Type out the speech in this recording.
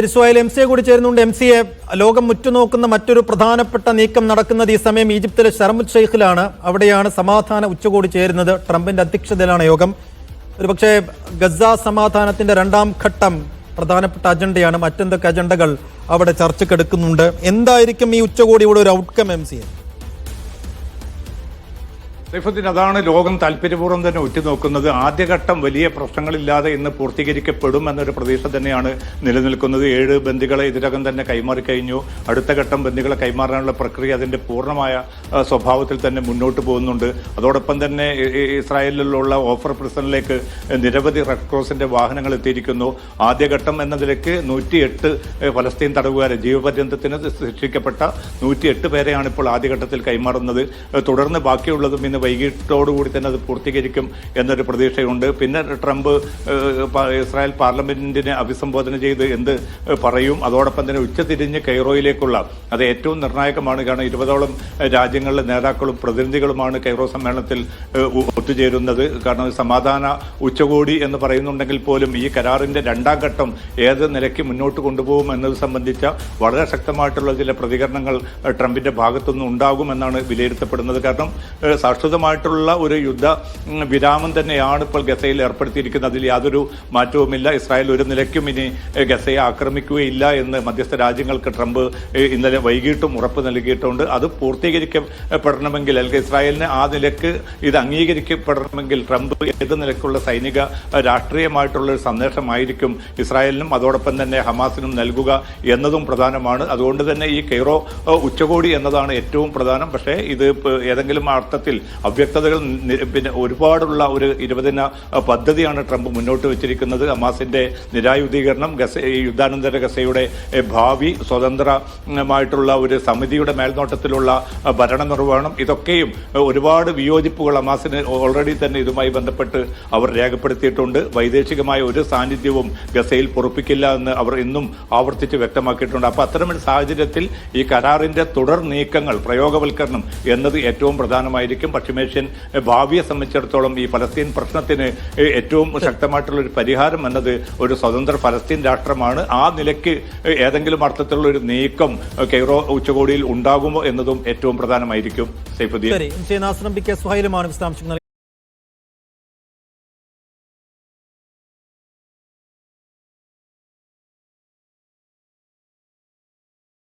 Israel M സിയെ കൂടി ചേരുന്നുണ്ട്. എം സിയെ ലോകം ഉറ്റുനോക്കുന്ന മറ്റൊരു പ്രധാനപ്പെട്ട നീക്കം നടക്കുന്നത് ഈ സമയം ഈജിപ്തിലെ ഷർമുദ് ഷെയ്ഖിലാണ്. അവിടെയാണ് സമാധാന ഉച്ചകോടി ചേരുന്നത്. ട്രംപിന്റെ അധ്യക്ഷതയിലാണ് യോഗം. ഒരുപക്ഷെ ഗസ സമാധാനത്തിന്റെ രണ്ടാം ഘട്ടം പ്രധാനപ്പെട്ട അജണ്ടയാണ്. മറ്റെന്തൊക്കെ അജണ്ടകൾ അവിടെ ചർച്ചക്കെടുക്കുന്നുണ്ട് എന്തായിരിക്കും ഈ ഉച്ചകോടിയുടെ ഒരു ഔട്ട്കം എം സിയെ സൈഫുദ്ദീൻ അതാണ് ലോകം താല്പര്യപൂർവം തന്നെ ഉറ്റുനോക്കുന്നത്. ആദ്യഘട്ടം വലിയ പ്രശ്നങ്ങളില്ലാതെ ഇന്ന് പൂർത്തീകരിക്കപ്പെടും എന്നൊരു പ്രതീക്ഷ തന്നെയാണ് നിലനിൽക്കുന്നത്. ഏഴ് ബന്ദികളെ ഇതിനകം തന്നെ കൈമാറി കഴിഞ്ഞു. അടുത്ത ഘട്ടം ബന്ദികളെ കൈമാറാനുള്ള പ്രക്രിയ അതിന്റെ പൂർണമായ സ്വഭാവത്തിൽ തന്നെ മുന്നോട്ട് പോകുന്നുണ്ട്. അതോടൊപ്പം തന്നെ ഇസ്രായേലിലുള്ള ഓഫർ പ്രിസണിലേക്ക് നിരവധി റെഡ് ക്രോസിന്റെ വാഹനങ്ങൾ എത്തിയിരിക്കുന്നു. ആദ്യഘട്ടം എന്ന നിലയ്ക്ക് നൂറ്റിയെട്ട് ഫലസ്തീൻ തടവുകാരെ ജീവപര്യന്തത്തിന് ശിക്ഷിക്കപ്പെട്ട നൂറ്റിയെട്ട് പേരെയാണ് ഇപ്പോൾ ആദ്യഘട്ടത്തിൽ കൈമാറുന്നത്. തുടർന്ന് ബാക്കിയുള്ളതും ഇന്ന് വൈകിട്ടോടുകൂടി തന്നെ അത് പൂർത്തീകരിക്കും എന്നൊരു പ്രതീക്ഷയുണ്ട്. പിന്നെ ട്രംപ് ഇസ്രായേൽ പാർലമെന്റിനെ അഭിസംബോധന ചെയ്ത് എന്ത് പറയും? അതോടൊപ്പം തന്നെ ഉച്ചതിരിഞ്ഞ് കൈറോയിലേക്കുള്ള അത് ഏറ്റവും നിർണായകമാണ്. കാരണം ഇരുപതോളം രാജ്യങ്ങളിലെ നേതാക്കളും പ്രതിനിധികളുമാണ് കൈറോ സമ്മേളനത്തിൽ ഒത്തുചേരുന്നത്. കാരണം സമാധാന ഉച്ചകോടി എന്ന് പറയുന്നുണ്ടെങ്കിൽ പോലും ഈ കരാറിന്റെ രണ്ടാം ഘട്ടം ഏത് നിലയ്ക്ക് മുന്നോട്ട് കൊണ്ടുപോകും എന്നത് സംബന്ധിച്ച വളരെ ശക്തമായിട്ടുള്ള ചില പ്രതികരണങ്ങൾ ട്രംപിന്റെ ഭാഗത്തുനിന്ന് ഉണ്ടാകുമെന്നാണ് വിലയിരുത്തപ്പെടുന്നത്. കാരണം ഏഹ് ശാശ്വതമായിട്ടുള്ള ഒരു യുദ്ധ വിരാമം തന്നെയാണ് ഇപ്പോൾ ഗസയിൽ ഏർപ്പെടുത്തിയിരിക്കുന്നത്. അതിൽ യാതൊരു മാറ്റവുമില്ല. ഇസ്രായേൽ ഒരു നിലയ്ക്കും ഇനി ഗസയെ ആക്രമിക്കുകയില്ല എന്ന് മധ്യസ്ഥ രാജ്യങ്ങൾക്ക് ട്രംപ് ഇന്നലെ വൈകിട്ടും ഉറപ്പ് നൽകിയിട്ടുണ്ട്. അത് പൂർത്തീകരിക്കപ്പെടണമെങ്കിൽ അല്ലെങ്കിൽ ഇസ്രായേലിന് ആ നിലയ്ക്ക് ഇത് അംഗീകരിക്കപ്പെടണമെങ്കിൽ ട്രംപ് ഏത് നിലക്കുള്ള സൈനിക രാഷ്ട്രീയമായിട്ടുള്ള ഒരു സന്ദേശമായിരിക്കും ഇസ്രായേലിനും അതോടൊപ്പം തന്നെ ഹമാസിനും നൽകുക എന്നതും പ്രധാനമാണ്. അതുകൊണ്ട് തന്നെ ഈ കെയ്റോ ഉച്ചകോടി എന്നതാണ് ഏറ്റവും പ്രധാനം. പക്ഷേ ഇത് ഏതെങ്കിലും അർത്ഥത്തിൽ അവ്യക്തതകൾ പിന്നെ ഒരുപാടുള്ള ഒരു ഇരുപതിന പദ്ധതിയാണ് ട്രംപ് മുന്നോട്ട് വെച്ചിരിക്കുന്നത്. ഹമാസിന്റെ നിരായുധീകരണം ഗസ യുദ്ധാനന്തര ഗസയുടെ ഭാവി സ്വതന്ത്രമായിട്ടുള്ള ഒരു സമിതിയുടെ മേൽനോട്ടത്തിലുള്ള ഭരണ ഭരണനിർവഹണം ഇതൊക്കെയും ഒരുപാട് വിയോജിപ്പുകൾ ഹമാസിന് ഓൾറെഡി തന്നെ ഇതുമായി ബന്ധപ്പെട്ട് അവർ രേഖപ്പെടുത്തിയിട്ടുണ്ട്. വൈദേശികമായ ഒരു സാന്നിധ്യവും ഗസയിൽ പൊറപ്പിക്കില്ല എന്ന് അവർ ഇന്നും ആവർത്തിച്ച് വ്യക്തമാക്കിയിട്ടുണ്ട്. അപ്പൊ അത്തരമൊരു സാഹചര്യത്തിൽ ഈ കരാറിന്റെ തുടർ നീക്കങ്ങൾ പ്രയോഗവൽക്കരണം എന്നത് ഏറ്റവും പ്രധാനമായിരിക്കും. പശ്ചിമേഷ്യൻ ഭാവിയെ സംബന്ധിച്ചിടത്തോളം ഈ ഫലസ്തീൻ പ്രശ്നത്തിന് ഏറ്റവും ശക്തമായിട്ടുള്ള ഒരു പരിഹാരം എന്നത് ഒരു സ്വതന്ത്ര ഫലസ്തീൻ രാഷ്ട്രമാണ്. ആ നിലയ്ക്ക് ഏതെങ്കിലും അർത്ഥത്തിലുള്ള ഒരു നീക്കം കെയ്റോ ഉച്ചകോടിയിൽ ഉണ്ടാകുമോ എന്നതും ഏറ്റവും പ്രധാനമായിരിക്കും. സൈഫുദ്ദീൻ.